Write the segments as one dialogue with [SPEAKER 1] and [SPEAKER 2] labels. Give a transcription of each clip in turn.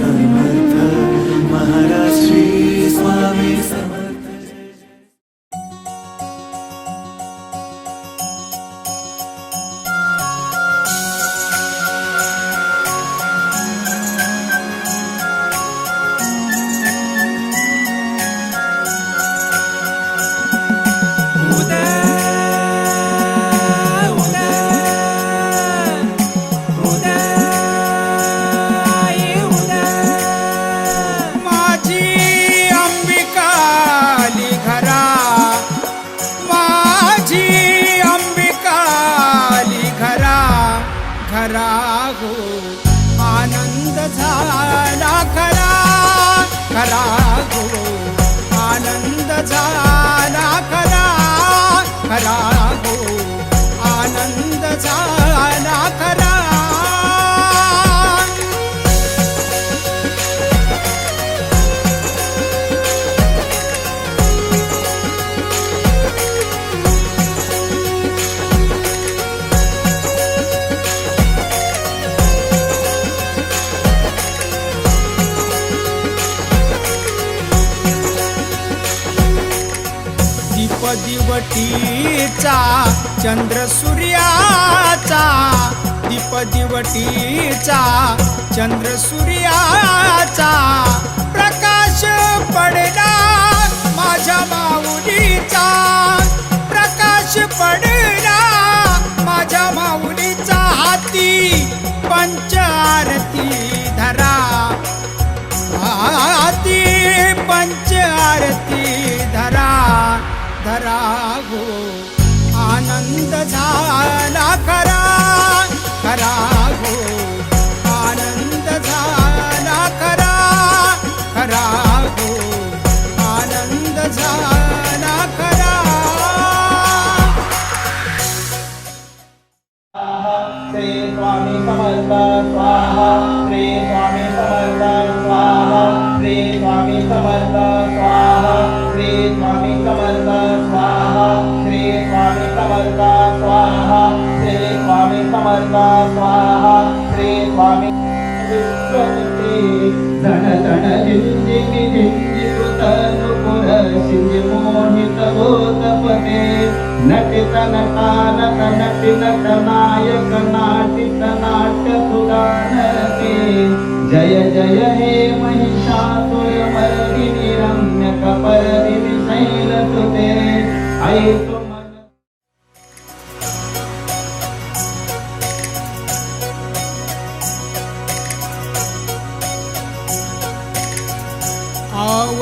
[SPEAKER 1] sunlight. खरा गो आनंद झाला खरा. खरा गो दिवटीचा चंद्र सूर्याचा दीप दिवटीचा चंद्र सूर्याचा प्रकाश पडला माझ्या माऊलीचा. प्रकाश पडला माझ्या माऊलीचा हाती पंच धरा गो आनंद झाला खरा खरा गो आनंद झाला खरा खरा गो आनंद झाला खरा.
[SPEAKER 2] श्री स्वामी समर्थ स्वाहा श्री स्वामी समर्थ स्वाहा श्री स्वामी समर्थ. समर्थ स्वाहा. श्री स्वामी समर्थ स्वाहा. श्री स्वामी धन धन झिंजिकी झिंजी नुपुर शिंजी मोहित गोतपते नटित नटानत नटि नट नायक नाटित नाट्य सुदानके जय जय हे महिषासुर मर्दिनि रम्य कपर्दिनि शैलसुते. ऐ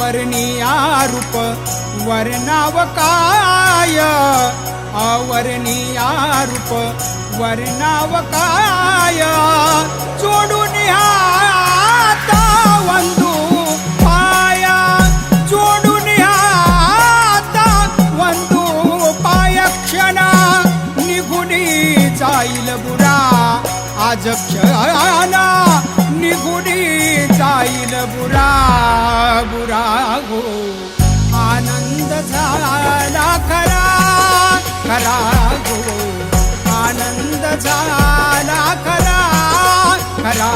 [SPEAKER 2] तुम
[SPEAKER 1] अवर्णीया रूप वर्णावकाय अवर्णीया रूप वर्णावकाय जोडून हाता वंदू पाया. जोडून हाता वंदू पाय. क्षणा निघुनी जाईल बुरा. आज क्षणा खरा गो आनंद झाला खरा खरा